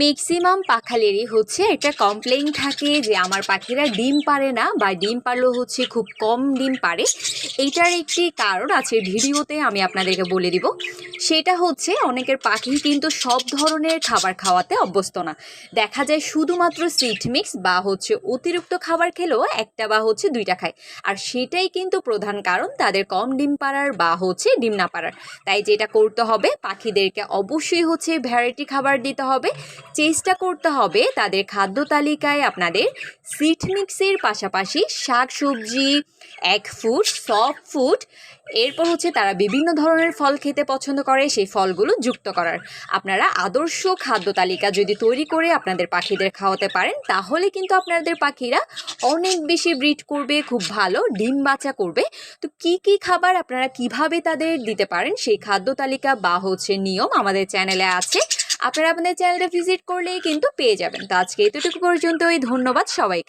Maximum পাখালেরই হচ্ছে একটা complain থাকে যে আমার পাখিরা ডিম পারে না বা ডিম পারলেও হচ্ছে খুব কম ডিম পারে। এইটার একটি কারণ আছে, ভিডিওতে আমি আপনাদেরকে বলে দিব। সেটা হচ্ছে অনেকের পাখি কিন্তু সব ধরনের খাবার খাওয়াতে অভ্যস্ত না। দেখা যায় শুধুমাত্র সিট মিক্স বা হচ্ছে অতিরিক্ত খাবার খেলেও একটা বা হচ্ছে দুইটা খায়। আর সেটাই কিন্তু প্রধান কারণ তাদের কম ডিম পাড়ার বা হচ্ছে ডিম না পাড়ার। তাই যেটা করতে হবে, পাখিদেরকে অবশ্যই হচ্ছে ভ্যারাইটি খাবার দিতে হবে। চেষ্টা করতে হবে তাদের খাদ্য তালিকায় আপনাদের সিট মিক্সের পাশাপাশি শাক সবজি এক ফুড সফট ফুড এরপর হচ্ছে তারা বিভিন্ন ধরনের ফল খেতে পছন্দ করে, সেই ফলগুলো যুক্ত করার। আপনারা আদর্শ খাদ্য তালিকা যদি তৈরি করে আপনাদের পাখিদের খাওয়াতে পারেন, তাহলে কিন্তু আপনাদের পাখিরা অনেক বেশি ব্রিড করবে, খুব ভালো ডিম বাচ্চা করবে। তো কি কি খাবার আপনারা কীভাবে তাদের দিতে পারেন, সেই খাদ্য তালিকা বা হচ্ছে নিয়ম আমাদের চ্যানেলে আছে। আপনারা আপনাদের চ্যানেলটা ভিজিট করলেই কিন্তু পেয়ে যাবেন। তো আজকে এতটুকু পর্যন্তই ধন্যবাদ সবাইকে।